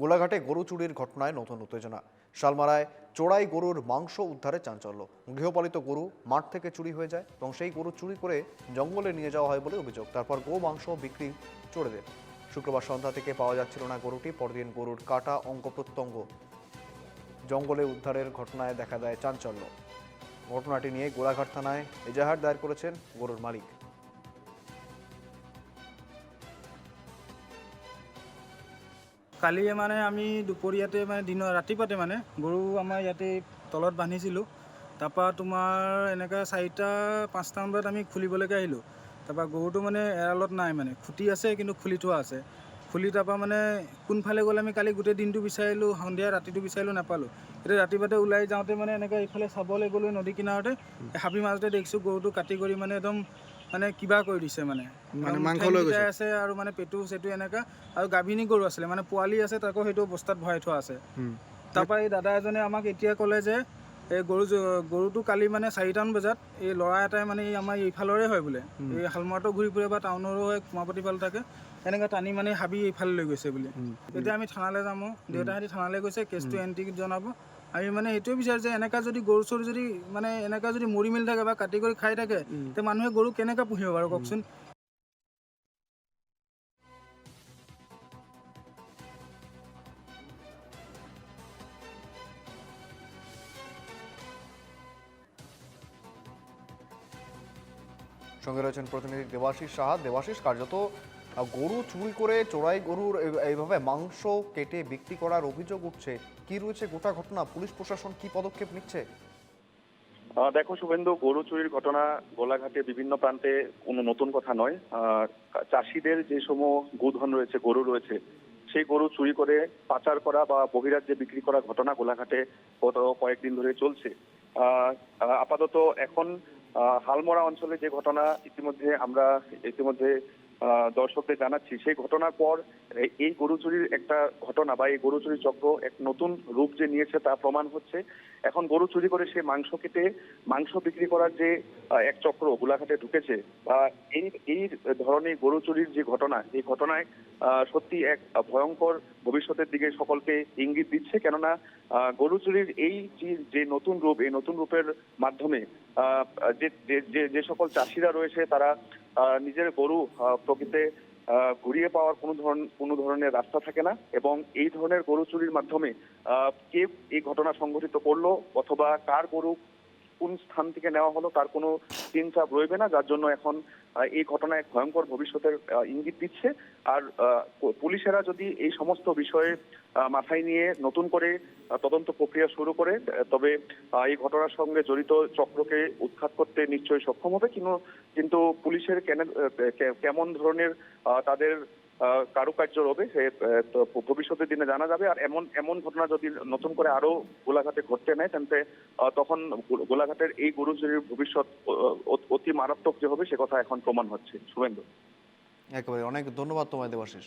গোলাঘাটে গরু চুরির ঘটনায় নতুন উত্তেজনা। শালমারায় চোরাই গরুর মাংস উদ্ধারে চাঞ্চল্য। গৃহপালিত গরু মাঠ থেকে চুরি হয়ে যায় এবং সেই গরু চুরি করে জঙ্গলে নিয়ে যাওয়া হয় বলে অভিযোগ। তারপর গো মাংস বিক্রি চোরেদের শুক্রবার সন্ধ্যা থেকে পাওয়া যাচ্ছিল না গরুটি, পরদিন গরুর কাটা অঙ্গ প্রত্যঙ্গ। জঙ্গলে উদ্ধারের ঘটনায় দেখা দেয় চাঞ্চল্য। ঘটনাটি নিয়ে গোলাঘাট থানায় এজাহার দায়ের করেছেন গরুর মালিক। কালি মানে আমি দুপৰীয়াতে মানে দিনৰ ৰাতিপুৱাতে মানে গৰু আমাৰ ইয়াতে তলত বান্ধিছিলোঁ। তাৰপৰা তোমাৰ এনেকৈ চাৰিটা পাঁচটামান বজাত আমি খুলিবলৈকে আহিলোঁ। তাৰপৰা গৰুটো মানে এৰালত নাই মানে খুটি আছে কিন্তু খুলি থোৱা আছে। খুলি তাৰপৰা মানে কোনফালে গ'লে আমি কালি গোটেই দিনটো বিচাৰিলোঁ সন্ধিয়া ৰাতিটো বিচাৰিলোঁ নাপালোঁ। এতিয়া ৰাতিপুৱাতে ওলাই যাওঁতে মানে এনেকৈ এইফালে চাবলৈ গ'লোঁ নদী কিনাৰতে হাবি মাজতে দেখিছোঁ গৰুটো কাটি কৰি মানে একদম মানে কিবা কৰি দিছে মানে। মানে? আছে আৰু মানে পেটু চেটু এনেকা আৰু গাভিনী গৰু আছিলে মানে পোৱালি আছে তাকো সেইটো বস্তাত ভৰাই থোৱা আছে। তাৰপৰা এই দাদা এজনে আমাক এতিয়া ক'লে যে এই গৰু গৰুটো কালি মানে চাৰিটামান বজাত এই ল'ৰা এটাই মানে এই আমাৰ এইফালৰে হয় বোলে। এই শালমৰাটো ঘূৰি ফুৰে বা টাউনৰো হয় কুমাপতি ফালে থাকে। এনেকৈ টানি মানে হাবি এইফালে লৈ গৈছে বুলি। এতিয়া আমি থানালৈ যাম দেউতাহঁতি থানালৈ গৈছে কেছটো এণ্ট্ৰি জনাব। আমি মানে সেইটোৱে বিচাৰোঁ যে এনেকুৱা যদি গৰু চৰু যদি মানে এনেকুৱা যদি মৰি মেলি থাকে বা কাটি কৰি খাই থাকে তে মানুহে গৰু কেনেকৈ পুহিব বাৰু কওকচোন? সঙ্গে রয়েছেন প্রতিনিধি দেবাশিস সাহা। দেবাশিস কার্যত গরু চুরি করে চোরাই গরুর এইভাবে মাংস কেটে বিক্রি করার অভিযোগ উঠছে। কি রয়েছে গোটা ঘটনা? পুলিশ প্রশাসন কি পদক্ষেপ নিচ্ছে? দেখো শুভেন্দু গরু চুরির ঘটনা গোলাঘাটে বিভিন্ন প্রান্তে কোনো নতুন কথা নয়। চাষিদের যে সমূহ গোধন রয়েছে গরু রয়েছে সেই গরু চুরি করে পাচার করা বা বহিরাজ্যে বিক্রি করা ঘটনা গোলাঘাটে গত কয়েকদিন ধরে চলছে। আপাতত এখন আহ, হালমরা অঞ্চলে যে ঘটনা ইতিমধ্যে আমরা ইতিমধ্যে দর্শকদের জানাচ্ছি, সেই ঘটনার পর এই- গরু চুরির একটা ঘটনা বা এই গরু চুরি চক্র এক নতুন রূপ যে নিয়েছে তা প্রমাণ হচ্ছে। এখন গরু চুরি করে সে মাংস কেটে, মাংস বিক্রি করার যে এক চক্র গোলাঘাটে ঢুকেছে, বা এই এই ধরনের গরু চুরির যে ঘটনা, এই ঘটনায় সত্যি এক ভয়ঙ্কর ভবিষ্যতের দিকে সকলকে ইঙ্গিত দিচ্ছে। কেননা গরু চুরির এই যে- নতুন রূপ, এই নতুন রূপের মাধ্যমে যে, যে- সকল চাষিরা রয়েছে, তারা নিজের গরু প্রকৃতি ঘুরিয়ে পাওয়ার কোনো ধরনের কোনো ধরনের রাস্তা থাকে না এবং এই ধরনের গরু চুরির মাধ্যমে কে এই ঘটনা সংঘটিত করল অথবা কার গরু কোন স্থান থেকে নেওয়া হলো তার কোনো চিন্তা রইবে না, যার জন্য এখন এই ঘটনা এক ভয়ঙ্কর ভবিষ্যতের ইঙ্গিত দিচ্ছে। আর পুলিশেরা যদি এই সমস্ত বিষয়ে মাথায় নিয়ে নতুন করে তদন্ত প্রক্রিয়া শুরু করে তবে এই ঘটনার সঙ্গে জড়িত চক্রকে উৎখাত করতে নিশ্চয়ই সক্ষম হবে। কিন্তু কিন্তু পুলিশের কেমন ধরনের তাদের কারুকার্য রবে, সে ভবিষ্যতের দিনে জানা যাবে। আর এমন এমন ঘটনা যদি নতুন করে আরও গোলাঘাটে ঘটতে নেয়, তাহলে তখন গোলাঘাটের এই গরু চুরির ভবিষ্যৎ অতি মারাত্মক যে হবে, সে কথা এখন প্রমাণ হচ্ছে। শুভেন্দু। একেবারে, অনেক ধন্যবাদ তোমায় দেবাশিস